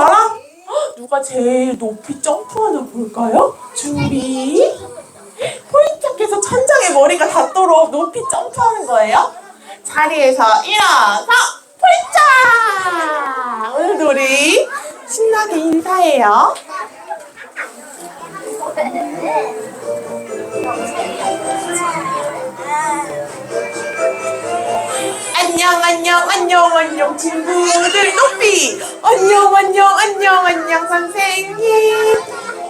헉, 누가 제일 높이 점프하나 볼까요? 준비. 포인트께서 천장에 머리가 닿도록 높이 점프하는 거예요. 자리에서 일어서 포인트! 오늘도 우리 신나게 인사해요. 안녕 안녕 친구들 높이. 안녕 안녕 안녕 안녕 선생님.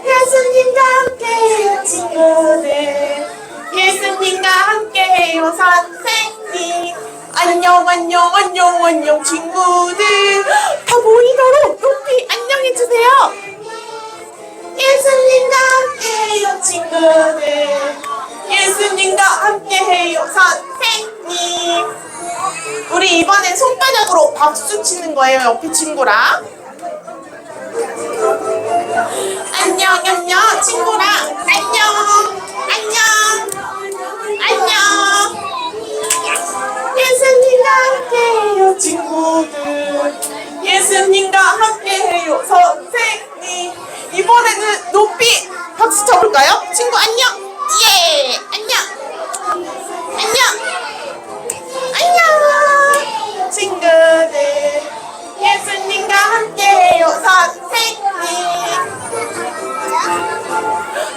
예수님과 함께해요 친구들. 예수님과 함께해요 선생님. 안녕 안녕 안녕 안녕 친구들. 다 보이도록 높이 안녕해주세요. 예수님과 함께해요 친구들. 예수님과 함께해요 선생님 우리 이번엔 손바닥으로 박수 치는 거예요 옆에 친구랑. 안녕 안녕 친구랑. 안녕 안녕. 안녕. 예수님과 함께해요 친구들. 예수님과 함께해요 선생님. 이번에는 높이 박수 쳐볼까요? 친구 안녕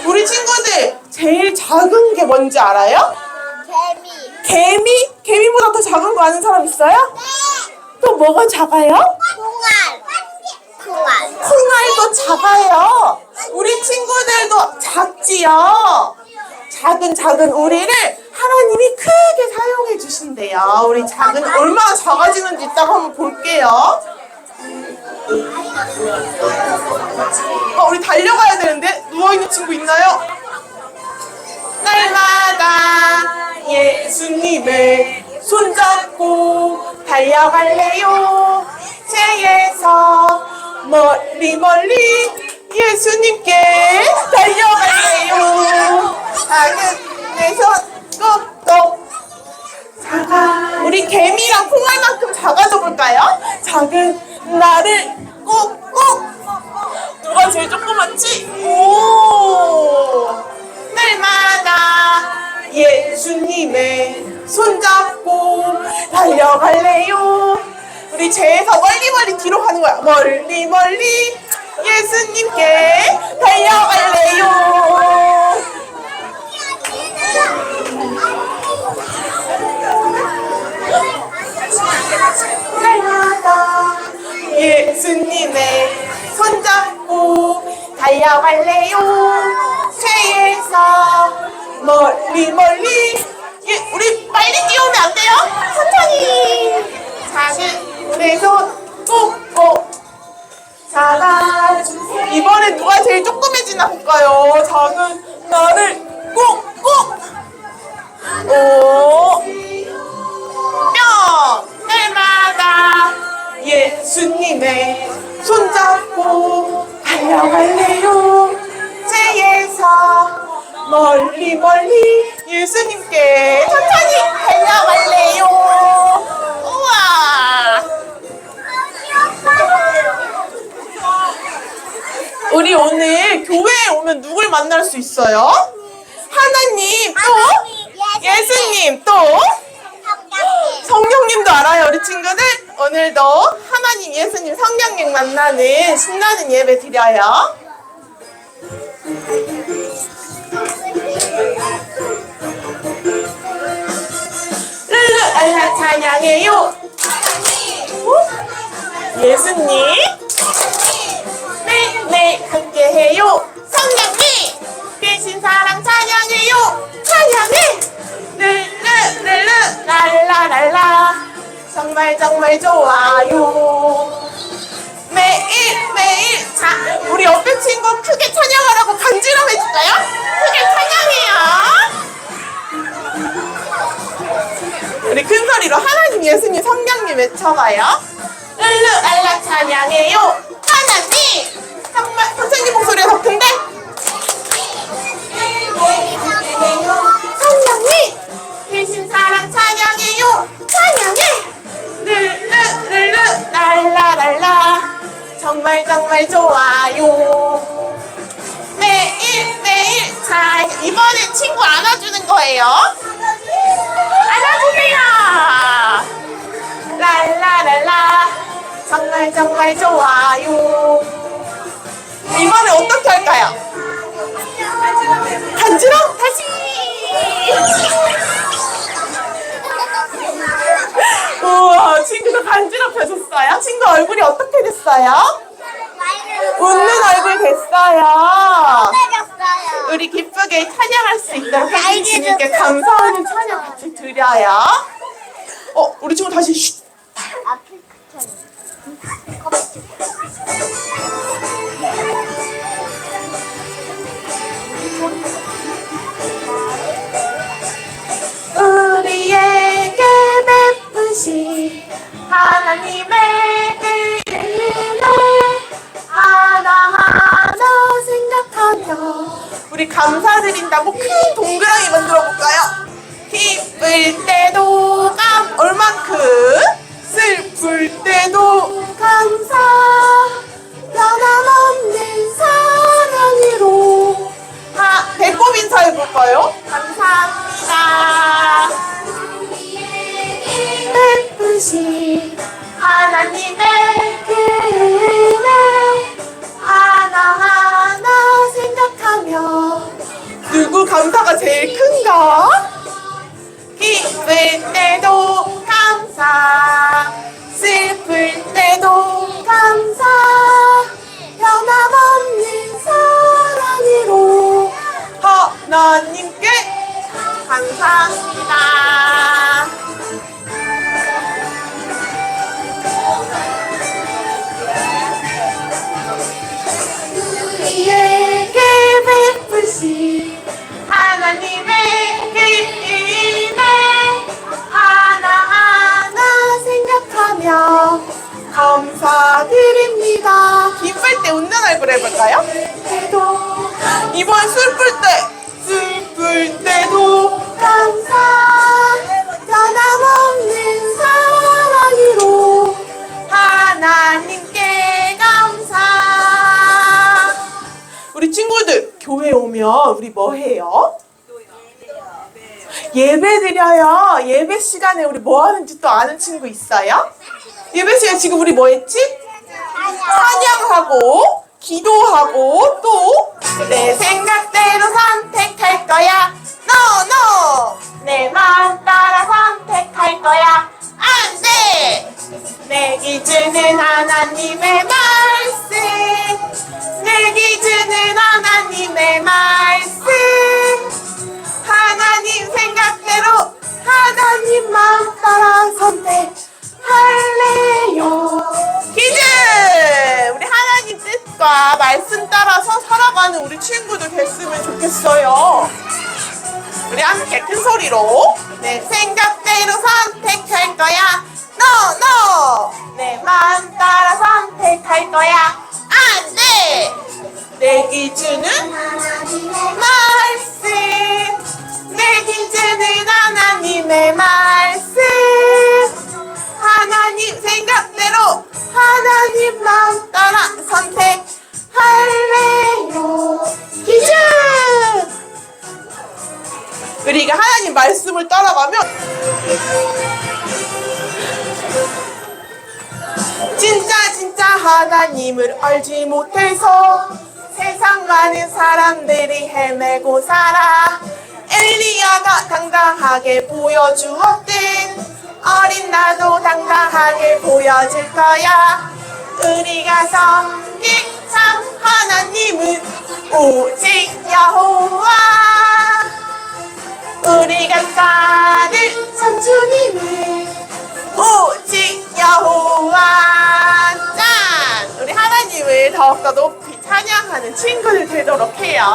우리 친구들 제일 작은 게 뭔지 알아요? 개미. 개미? 개미보다 더 작은 거 아는 사람 있어요? 또 뭐가 작아요? 콩알. 콩알. 콩알도 작아요. 우리 친구들도 작지요. 작은 작은 우리를 하나님이 크게 사용해 주신대요. 우리 작은 얼마나 작아지는지 이따가 한번 볼게요. 어, 우리 달려가야 되는데 누워 있는 친구 있나요? 날마다 예수님의 손잡고 달려갈래요. 새에서 멀리 멀리 예수님께 달려갈래요. 작은 내손 꼭꼭 작아. 우리 개미랑 콩알만큼 작아져 볼까요? 작은 나를 달려갈래요. 우리 제에서 멀리 멀리 뒤로 가는 거야. 멀리 멀리 예수님께 달려갈래요. 날마다 예수님의 손잡고 달려갈래요. 새에서 멀리 멀리 예, 우리 빨리 뛰어오면 안 돼요? 조그매지나 볼까요? 작은 나를 꼭 꼭 오 뿅! 날마다 예수님의 손잡고 달려갈래요. 새에서 멀리 멀리 예수님께 천천히 달려갈래요. 우리 오늘 교회에 오면 누굴 만날 수 있어요? 하나님 또 예수님 또 성령님도 알아요, 우리 친구들? 오늘도 하나님, 예수님, 성령님 만나는 신나는 예배 드려요. 르르 알라 찬양해요. 예수님, 함께해요. 성령님, 계신 사랑 찬양해요. 찬양해. 르르 르르 랄라랄라 정말 정말 좋아요. 매일 매일 자 우리 옆에 친구 크게 찬양하라고 간지럼 해줄까요? 크게 찬양해요. 우리 큰 소리로 하나님 예수님 성령님 외쳐봐요. 르르 알라 찬양해요. 정말 좋아요. 이번에 어떻게 할까요? 간지럼 다시. 우와 친구도 간지럽혀졌어요. 친구 얼굴이 어떻게 됐어요? 웃는 얼굴 됐어요. 우리 기쁘게 찬양할 수 있도록 주님께 감사하는 찬양 같이 드려요. 어, 우리 친구 다시 쉿. 하나님의 은혜 하나하나 생각하며 우리 감사드린다고 큰 동그라미 만들어 볼까요? 기쁠 때도 감 얼만큼 슬플 때도 감사 변함없는 사랑으로 하 배꼽 인사해 볼까요? 우리 친구들 교회 오면 우리 뭐 해요? 예배 드려요. 예배 시간에 우리 뭐 하는지 또 아는 친구 있어요? 예배 시간에 지금 우리 뭐 했지? 찬양하고 기도하고 또 내 생각대로 선택할 거야. No no. 내 마음 따라 선택할 거야. 안 돼. 내 기준은 하나님의 말씀. 내 기준은 하나님의 말씀. 하나님 생각대로 하나님 마음 따라 선택할래요. 기준! 우리 하나님 뜻과 말씀 따라서 살아가는 우리 친구들 됐으면 좋겠어요. 우리 함께 큰 소리로 내 생각대로 선택할 거야. No, no! 내 마음 따라 선택할 거야. 안 돼! 내 기준은 말씀. 내 기준은 하나님의 말씀. 하나님 생각대로 하나님 마음 따라 선택할래요. 기준! 우리가 하나님 말씀을 따라가면 진짜 진짜 하나님을 알지 못해서 세상 많은 사람들이 헤매고 살아. 엘리야가 당당하게 보여주었든 어린 나도 당당하게 보여줄 거야. 우리가 섬긴 참 하나님은 오직 여호와. 우리가 따를 참 주님은 오직 여호와. 짠! 하나님을 더욱더 높이 찬양하는 친구들 되도록 해요.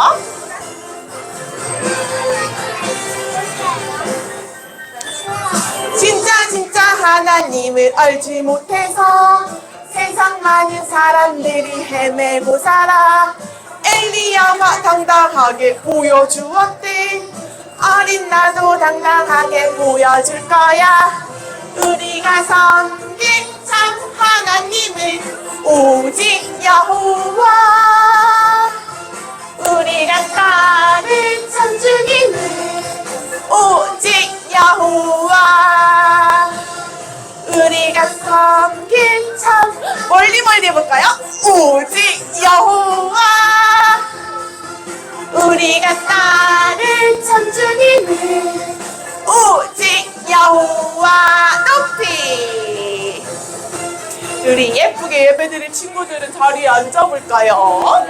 진짜 진짜 하나님을 알지 못해서 세상 많은 사람들이 헤매고 살아. 엘리야가 당당하게 보여주었대. 어린 나도 당당하게 보여줄 거야. 우리가 참 하나님을 오직 여호와. 우리가 따를 천주님을 오직 여호와. 우리가 섬길 참 멀리 멀리 해볼까요? 오직 여호와. 우리가 따 우리 예쁘게 예배드릴 친구들은 자리에 앉아볼까요?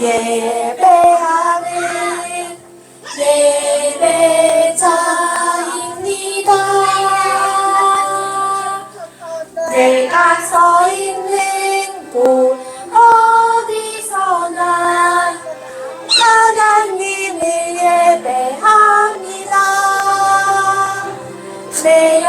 예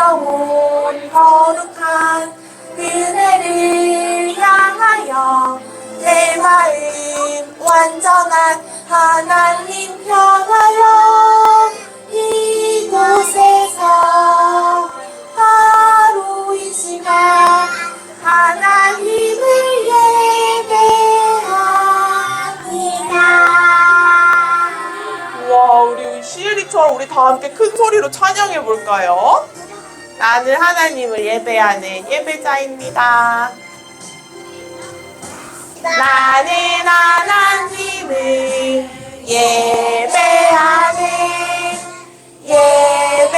영혼 거룩한 그네를 향하여 내 마음 완전한 하나님 향하여 이곳에서 바로 이 시간 하나님을 예배합니다. 우와, 우리 시엘이처럼 우리 다 함께 큰 소리로 찬양해 볼까요? 나는 하나님을 예배하는 예배자입니다. 나는 하나님을 예배하는 예배자입니다.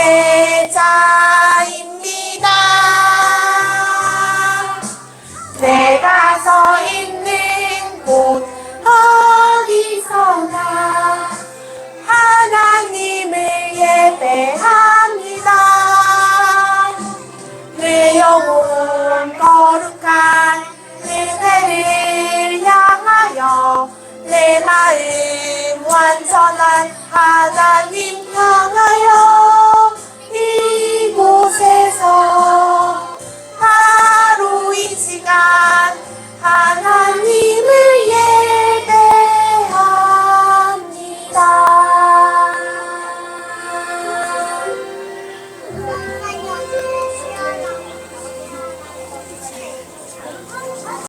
향